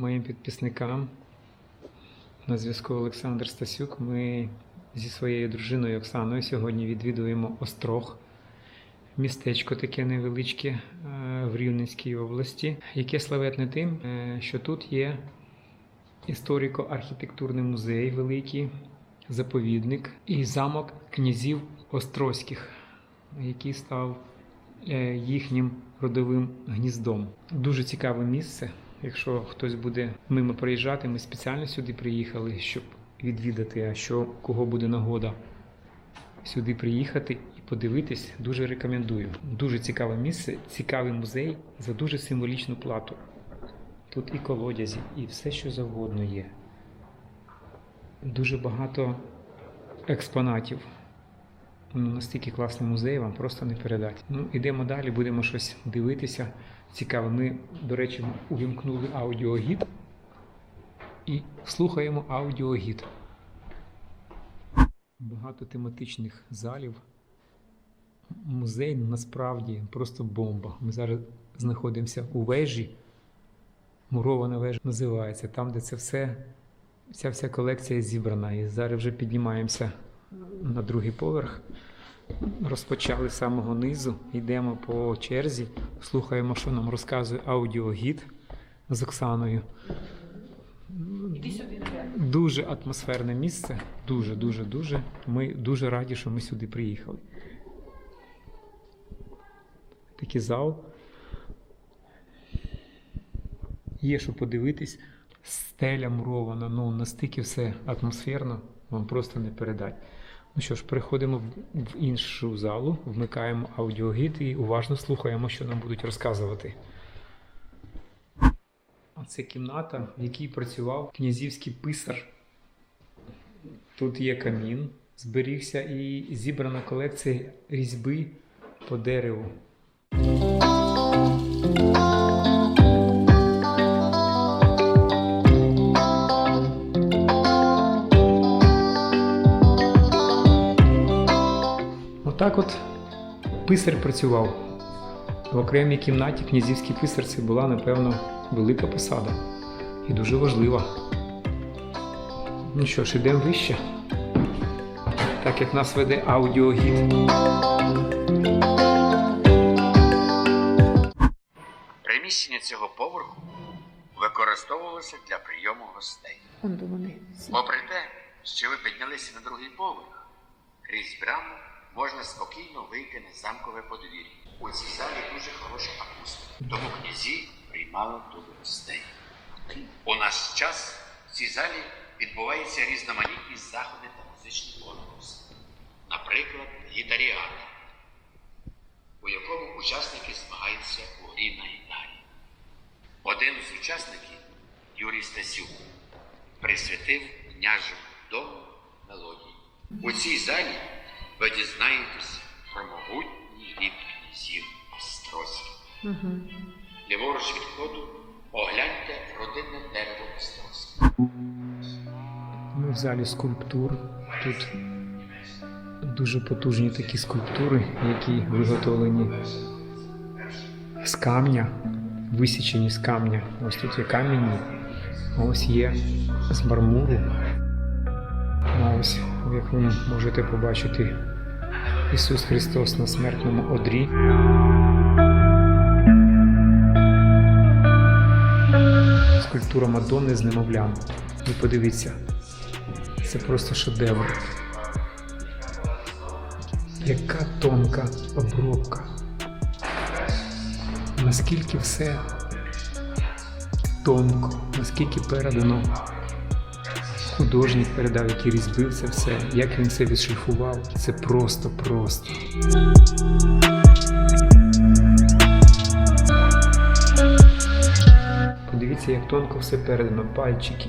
моїм підписникам. На зв'язку Олександр Стасюк. Ми зі своєю дружиною Оксаною сьогодні відвідуємо Острог, містечко таке невеличке е, в Рівненській області, яке славетне тим, е, що тут є історико-архітектурний музей великий, заповідник і замок князів Острозьких, який став е, їхнім родовим гніздом. Дуже цікаве місце. Якщо хтось буде мимо проїжджати, ми спеціально сюди приїхали, щоб відвідати. А що кого буде нагода сюди приїхати і подивитись, дуже рекомендую. Дуже цікаве місце, цікавий музей за дуже символічну плату. Тут і колодязі, і все, що завгодно є. Дуже багато експонатів. Ну, настільки класний музей, вам просто не передати. Ну, ідемо далі, будемо щось дивитися. Цікаве. Ми, до речі, увімкнули аудіогід і слухаємо аудіогід. Багато тематичних залів. Музей насправді просто бомба. Ми зараз знаходимося у вежі. Мурована вежа називається, там, де це все, вся вся колекція зібрана. І зараз вже піднімаємося на другий поверх. Розпочали з самого низу, йдемо по черзі, слухаємо, що нам розказує аудіогід з Оксаною. Дуже атмосферне місце. Дуже, дуже, дуже. Ми дуже раді, що ми сюди приїхали. Такий зал. Є що подивитись. Стеля мурована, ну настільки все атмосферно, вам просто не передать. Ну що ж, переходимо в, іншу залу, вмикаємо аудіогід і уважно слухаємо, що нам будуть розказувати. Це кімната, в якій працював князівський писар. Тут є камін, зберігся і зібрана колекція різьби по дереву. Отак от писар працював. В окремій кімнаті князівський писар це була, напевно, велика посада і дуже важлива. Ну що ж, ідемо вище, так як нас веде аудіогід. Приміщення цього поверху використовувалося для прийому гостей. Попри те, що ви піднялися на другий поверх, крізь браму можна спокійно вийти на замкове подвір'я. У цій залі дуже хороша акустика, тому князі приймали тут гостей. У наш час в цій залі відбуваються різноманітні заходи та музичні конкурси. Наприклад, гітаріада, у якому учасники змагаються у грі на гітарі. Один з учасників, Юрій Стасюк, присвятив княжому дому мелодії. У цій залі ви дізнаєтесь про могутній рід князів Острозьких. Угу. Ліворуч від входу огляньте родинне дерево Острозьких. Ми в залі скульптур. Тут дуже потужні такі скульптури, які виготовлені з камня, висічені з камня. Ось тут є камінні, а ось є з мармуру. А ось, як ви можете побачити, Ісус Христос на смертному одрі. Скульптура Мадонни з немовлям. Ви подивіться, це просто шедевр. Яка тонка обробка. Наскільки все тонко, наскільки передано художник передав, який різьбив це все, як він це відшліфував. Це просто просто. Подивіться, як тонко все передано, пальчики,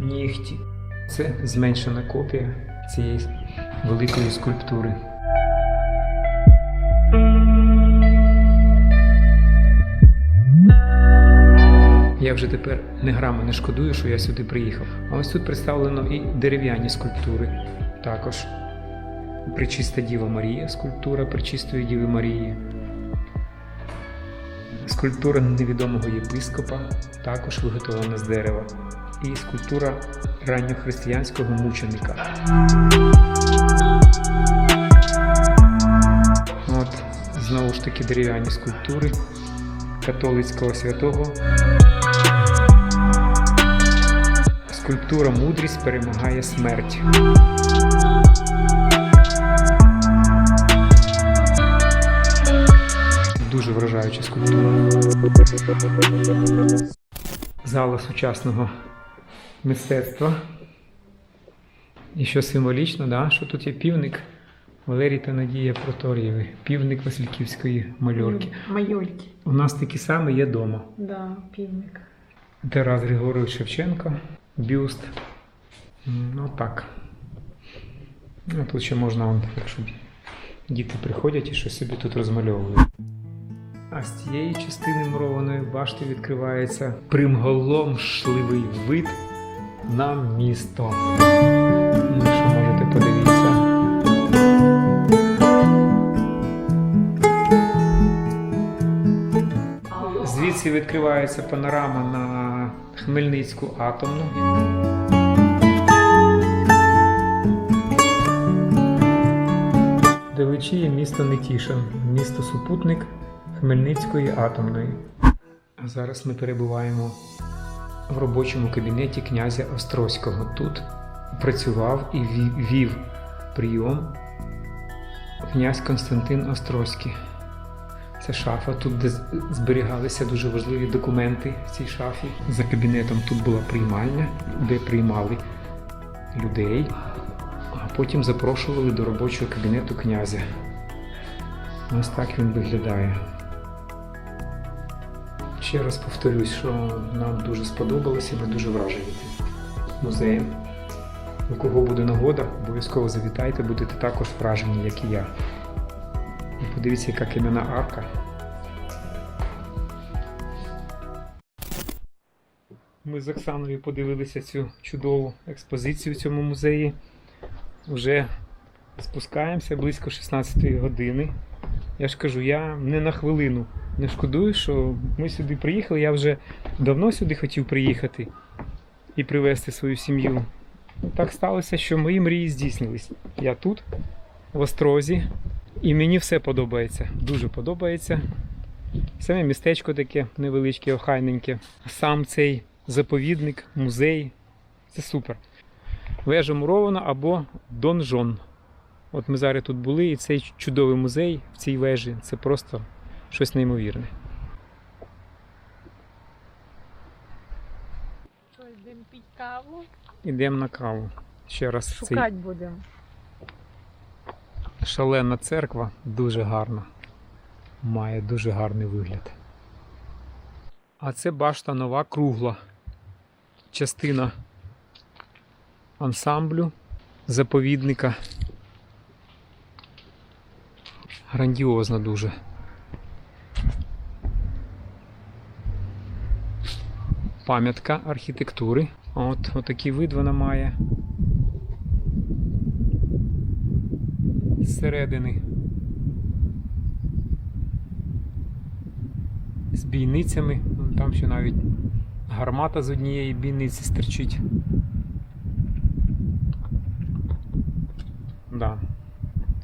нігті. Це зменшена копія цієї великої скульптури. Я вже тепер не грама не шкодую, що я сюди приїхав. А ось тут представлено і дерев'яні скульптури. Також Пречиста Діва Марія, скульптура Пречистої Діви Марії. скульптура невідомого єпископа, також виготовлена з дерева, і скульптура ранньохристиянського мученика. От знову ж таки дерев'яні скульптури католицького святого. Скульптура мудрість перемагає смерть. Дуже вражаюча скульптура. Зала сучасного мистецтва. І що символічно, да, що тут є півник Валерій та Надія Проторієви, півник Васильківської мальорки. Майольки. У нас такі самі є вдома. Да, півник. Тарас Григорович Шевченко, бюст. Ну так. Ну, тут ще можна, якщо діти приходять і щось собі тут розмальовують. А з цієї частини мурованої башти відкривається примголомшливий вид на місто. Ну, що можете подивитися. Звідси відкривається панорама на Хмельницьку атомну. Далечі є місто Нетішин, місто супутник Хмельницької атомної. Зараз ми перебуваємо в робочому кабінеті князя Острозького. Тут працював і вів прийом князь Константин Острозький. Це шафа, тут де зберігалися дуже важливі документи в цій шафі. За кабінетом тут була приймальня, де приймали людей, а потім запрошували до робочого кабінету князя. Ось так він виглядає. Ще раз повторюсь, що нам дуже сподобалося, ми дуже вражені музеєм. У кого буде нагода, обов'язково завітайте, будете також вражені, як і я. І подивіться, яка кам'яна арка. Ми з Оксаною подивилися цю чудову експозицію в цьому музеї. Вже спускаємося близько 16 години. Я ж кажу, я не на хвилину не шкодую, що ми сюди приїхали. Я вже давно сюди хотів приїхати і привезти свою сім'ю. Так сталося, що мої мрії здійснились. Я тут, в Острозі, і мені все подобається. Дуже подобається. Саме містечко таке невеличке, охайненьке. Сам цей заповідник, музей. Це супер. Вежа мурована або донжон. От ми зараз тут були, і цей чудовий музей в цій вежі це просто щось неймовірне. Що, йдемо пити каву? Ідемо на каву. Ще раз цей будемо. шалена церква дуже гарна. Має дуже гарний вигляд. А це башта нова кругла. Частина ансамблю заповідника. Грандіозна дуже. Пам'ятка архітектури. От, отакий вид вона має. Зсередини. З бійницями. Там ще навіть гармата з однієї бійниці стерчить. Да.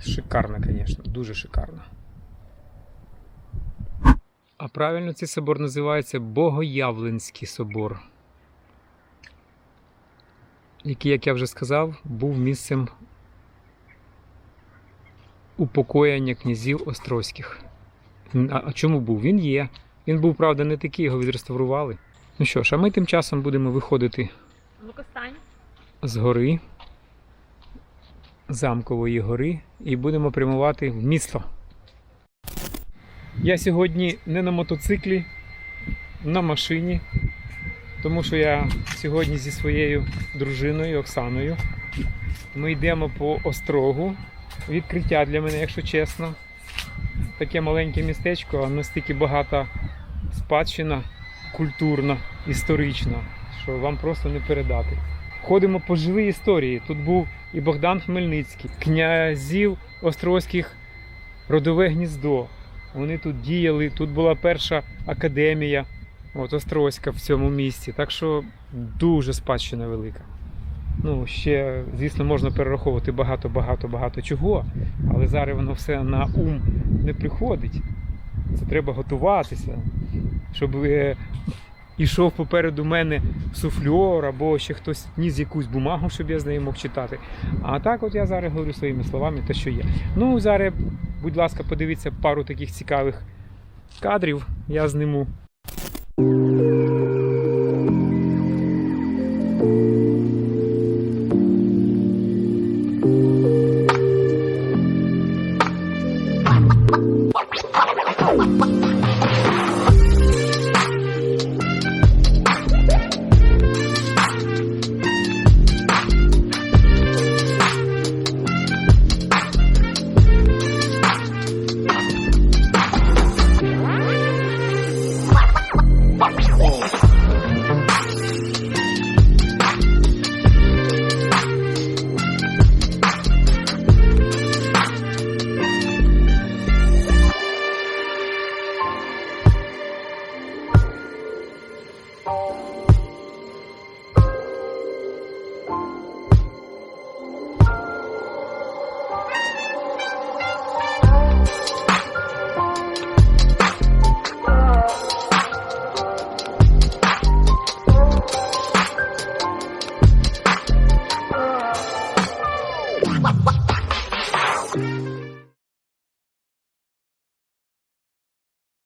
Шикарно, звісно, дуже шикарно. А правильно цей собор називається Богоявленський собор, який, як я вже сказав, був місцем упокоєння князів Острозьких. А чому був? Він є. Він був, правда, не такий, його відреставрували. Ну що ж, а ми тим часом будемо виходити з гори, замкової гори, і будемо прямувати в місто. Я сьогодні не на мотоциклі, на машині, тому що я сьогодні зі своєю дружиною Оксаною. Ми йдемо по острогу. Відкриття для мене, якщо чесно. Таке маленьке містечко, а настільки багата спадщина культурна, історична, що вам просто не передати. Ходимо по живій історії. Тут був і Богдан Хмельницький, князів Острозьких родове гніздо, Вони тут діяли, тут була перша академія, от Острозька в цьому місті. Так що дуже спадщина велика. Ну, ще, звісно, можна перераховувати багато, багато, багато чого, але зараз воно все на ум не приходить. Це треба готуватися, щоб е, йшов попереду мене суфльор або ще хтось ніс якусь бумагу, щоб я з нею мог читати. А так от я зараз говорю своїми словами те, що є. Ну, зараз, будь ласка, подивіться пару таких цікавих кадрів, я зниму.